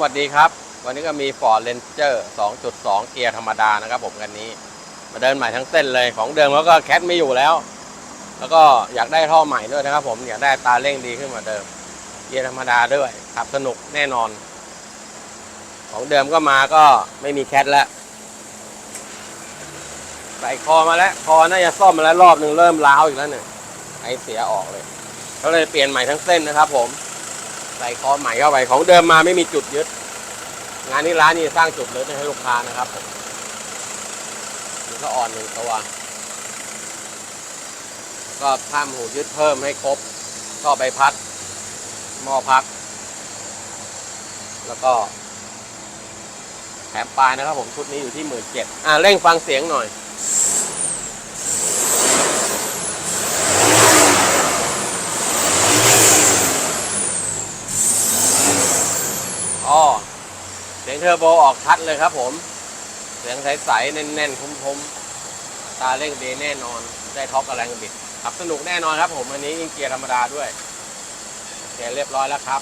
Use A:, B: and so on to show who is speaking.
A: สวัสดีครับ วันนี้ก็มี Ford Ranger 2.2 เกียร์ธรรมดานะครับผมกันนี้ มาเดินใหม่ทั้งเส้นเลยของเดิมเขาก็แคทไม่อยู่แล้ว แล้วก็อยากได้ท่อใหม่ด้วยนะครับผมอยากได้ตาเร่งดีขึ้นกว่าเดิม เกียร์ธรรมดาด้วยขับสนุกแน่นอน ของเดิมก็มาก็ไม่มีแคทแล้วใส่คอมาแล้วคอน่าจะซ่อมมาแล้วรอบหนึ่งเริ่มร้าวอีกแล้วเนี่ยไอเสียออกเลย ก็เลยเปลี่ยนใหม่ทั้งเส้นนะครับผม ใส่คอใหม่เข้าไปของเดิมมาไม่มีจุดยึด งานนี้ร้านนี้สร้างจุดยึดให้ลูกค้านะครับผมนี่ก็อ่อนหนึ่งตัวก็ทำหูยึดเพิ่มให้ครบก็ใบพัด หม้อพัก แล้วก็แถมปลายนะครับผมชุดนี้อยู่ที่หมื่นเจ็ดอ่าเร่งฟังเสียงหน่อย อ๋อเสียงเทอร์โบออกชัดเลยครับผม เสียงใสๆแน่นๆคมๆตาเร่งดีแน่นอน ได้ท็อปกับแรงบิดขับสนุกแน่นอนครับผมอันนี้ยิงเกียร์ธรรมดาด้วยโอเคเรียบร้อยแล้วครับ